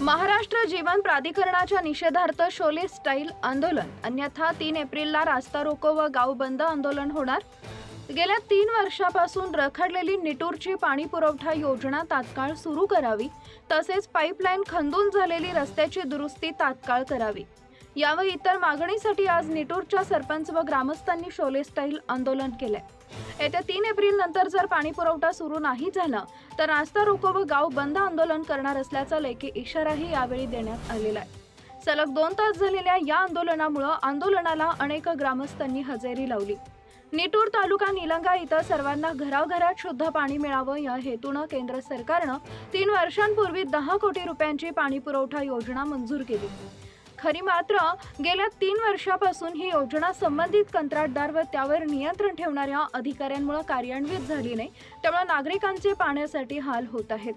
महाराष्ट्र जीवन प्राधिकरणाच्या निषेधार्थ शोले स्टाईल आंदोलन. अन्यथा तीन एप्रिलला रास्ता रोको व गाव बंद आंदोलन होणार. गेल्या तीन वर्षापासून रखडलेली निटूरची पाणी पुरवठा योजना तात्काळ सुरू करावी. तसेच पाईपलाईन खंदून झालेली रस्त्याची दुरुस्ती तात्काळ करावी. या व इतर मागणीसाठी आज निटूरच्या सरपंच व ग्रामस्थांनी शोले स्टाईल आंदोलन केले येत्या तीन एप्रिल नंतर जर पाणी पुरवठा सुरू नाही झाला तर रास्ता रोको व गाव बंद आंदोलन करणार असल्याचा लेखी इशाराही यावेळी देण्यात आलेला आहे. सलग दोन तास झालेल्या या आंदोलनामुळं आंदोलनाला अनेक ग्रामस्थांनी हजेरी लावली. निटूर तालुका निलंगा इथं सर्वांना घराघरात शुद्ध पाणी मिळावं या हेतूनं केंद्र सरकारनं तीन वर्षांपूर्वी दहा कोटी रुपयांची पाणी पुरवठा योजना मंजूर केली. खरी मात्र गेल्या तीन वर्षापासून ही योजना संबंधित कंत्राटदार व त्यावर नियंत्रण ठेवणाऱ्या अधिकाऱ्यांमुळे कार्यान्वित झाली नाही त्यामुळे नागरिकांचे पाण्यासाठी हाल होत आहेत.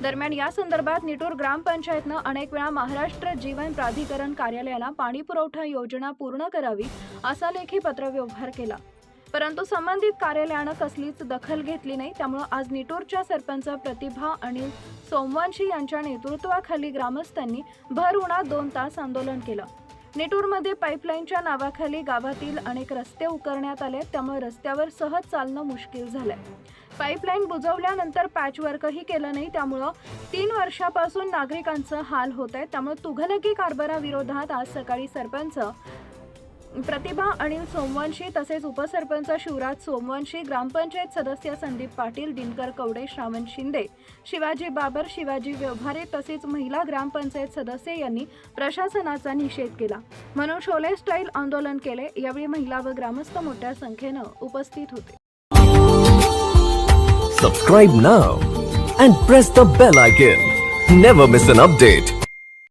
दरम्यान या संदर्भात निटूर ग्रामपंचायतनं अनेक वेळा महाराष्ट्र जीवन प्राधिकरण कार्यालयाला पाणी पुरवठा योजना पूर्ण करावी असा लेखी पत्रव्यवहार केला. परंतु संबंधित कार्यालयानं कसलीच दखल घेतली नाही. त्यामुळे आज निटूरच्या सरपंच प्रतिभा अनिल सोमवंशी यांच्या नेतृत्वाखाली ग्रामस्थांनी भर उन्हात दोन तास आंदोलन केलं. निटूरमध्ये पाईपलाईनच्या नावाखाली गावातील अनेक रस्ते उकरण्यात आले त्यामुळे रस्त्यावर सहज चालणं मुश्किल झालंय. पाईपलाईन बुजवल्यानंतर पॅचवर्कही केलं नाही. त्यामुळं तीन वर्षापासून नागरिकांचं हाल होत आहे त्यामुळे तुघलकी कारभाराविरोधात आज सकाळी सरपंच प्रतिभा अनिल सोमवंशी तसेच उपसरपंच शिवराज सोमवंशी ग्रामपंचायत सदस्य संदीप पाटील दिनकर कवडे श्रावण शिंदे शिवाजी बाबर शिवाजी व्यवहारे तसेच महिला ग्रामपंचायत सदस्य यांनी प्रशासनाचा निषेध केला. म्हणून शोले स्टाईल आंदोलन केले. यावेळी महिला व ग्रामस्थ मोठ्या संख्येनं उपस्थित होते. Subscribe now and press the bell icon never miss an update